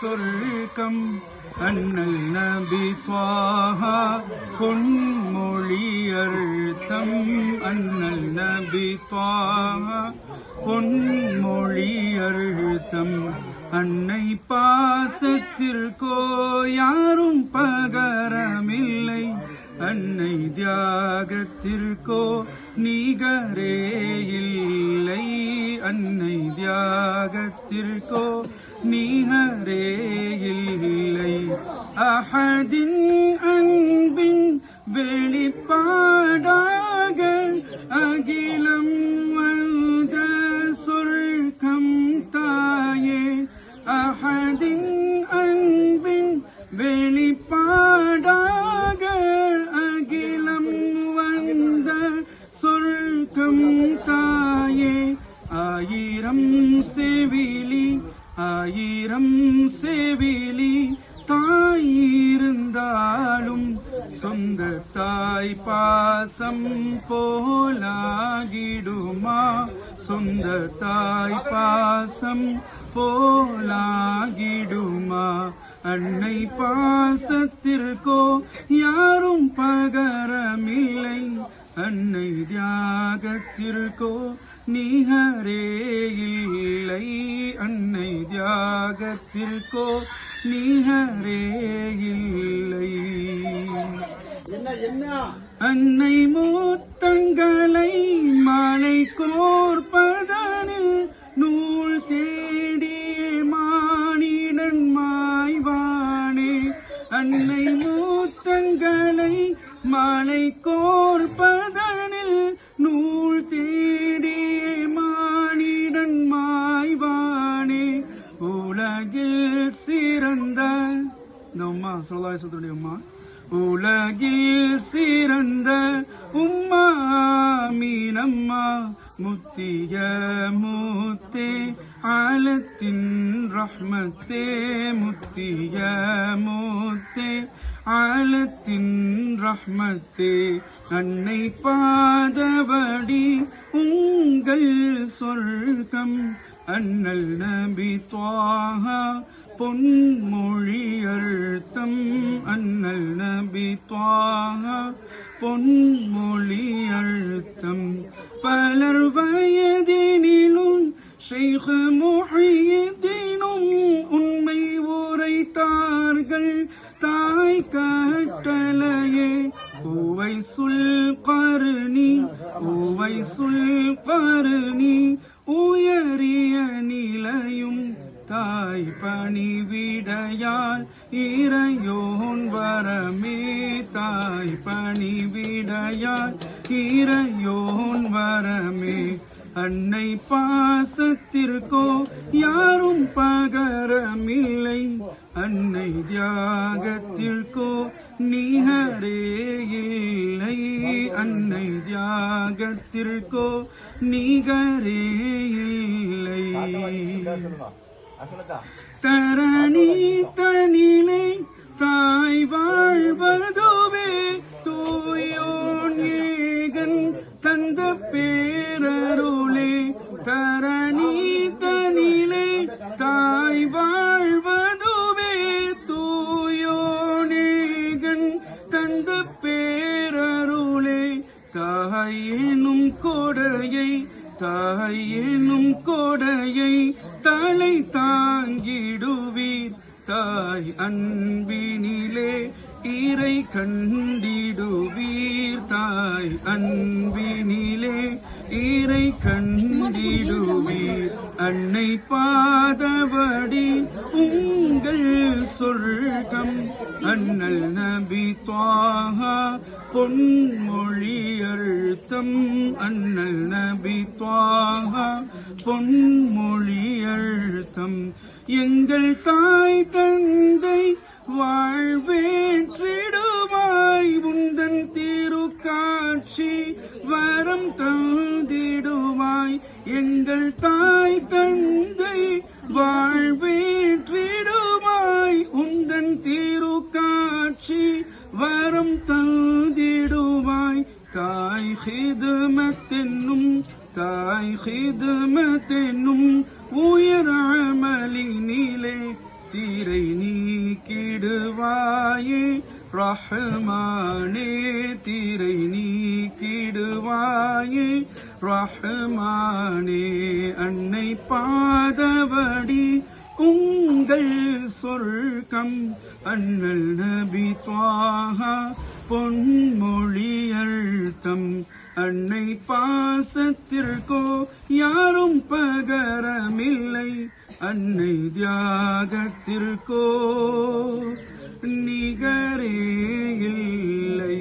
சொர்க்கம் அண்ணல் நபி துவாஹா பொன்மொழியர்த்தம் அண்ணல் நபி துவாஹா பொன்மொழியர்த்தம் அன்னை பாசத்திற்கோ யாரும் பகரமில்லை. அன்னை தியாகத்திற்கோ நிகரே இல்லை. அன்னை தியாகத்திற்கோ நிகரே இல்லை அஹதின் அன்பின் வெளிப்பாடாக அகிலம் வந்த சொர்க்கம் தாயே. அஹதின் அன்பின் வெளிப்பாடாக அகிலம் வந்த சொர்க்கம் தாயே. ஆயிரம் செவிலி ஆயிரம் செவிலி தாயிருந்தாலும் சொந்த தாய் பாசம் போலாகிடுமா? சொந்த தாய் பாசம் போலாகிடுமா? அன்னை பாசத்திற்கோ யாரும் பகரமில்லை. அன்னை தியாகத்திற்கோ நிகரே இல்லை. அன்னை தியாகத்திற்கோ நிகரே இல்லை. அன்னை மூத்தங்களை மாலை கோர்ப்பதனில் நூல் தேடிய மானிடன் மாய்வானே அன்னை மூத்தங்களை மாலை கோர்ப்பதனில் நூல் தேடிய மானிடன் மாய்வானே உலகில் சிறந்த இந்த உம்மா சொல்லாய் சொல்லுடைய உம்மா உலகில் சிறந்த உம்மா மீனம்மா முத்திய மூத்தே ஆலத்தின் ரஹ்மத்தே முத்திய மூத்தே ஆழத்தின் ரஹ்மத்தே அன்னை பாதவடி உங்கள் சொர்க்கம். அண்ணல் நபி துவாஹா பொன்மொழி அழுத்தம் அண்ணல் நபி துவாஹா பொன்மொழி அழுத்தம் பலர் வயதினிலும் ஷெய்ഖ് முஹியதீனும் உண்மை உரைத்தார்கள். தாய் கட்டளையே உவை சுல் கருணி உவை சுல் கருணி உயரிய நிலையும் தாய் பணிவிடையால் இறையோன் வரமே. தாய் பணிவிடையால் இறையோன் வரமே. அன்னை பாசத்திற்கோ யாரும் பகரமில்லை. அன்னை தியாகத்திற்கோ நிகரே இல்லை. அன்னை தியாகத்திற்கோ நிகரே இல்லை. தரணி தனிலே எனும் கோடையை தாய் எனும் கோடையை தலை தாங்கிடுவீர். தாய் அன்பினிலே இறை கண்டிடுவீர். தாய் அன்பினிலே இறை கண்டிடுவீர். அன்னை பாதவடி உங்கள் சொர்க்கம். அண்ணல் நபி துவாகா பொன்மொழி அழுத்தம் அண்ணல் நபி துவாகா பொன்மொழி அழுத்தம் எங்கள் தாய் தந்தை வாழ்வேற்றிடுவாய். உந்தன் திருக்காட்சி வரம் தந்திடுவாய் எங்கள் தாய் தந்தை வாழ்வேற்றிடுமாய். உந்தன் தீரு காட்சி வரம் தந்திடுவாய். தாய் ஹிதமத்தென்னும் தாய் ஹிதமத்தென்னும் உயர் அமலினிலே தீரை நீக்கிடுவாயே. ரஹ்மானே தீரை நீக்கிடுவாயே. ரஹ்மானே அன்னை பாதவடி உங்கள் சொர்க்கம் அண்ணல் நபி துவாகா பொன்மொழியழ்த்தம் அன்னை பாசத்திற்கோ யாரும் பகரமில்லை. அன்னை தியாகத்திற்கோ. நிகரே இல்லை.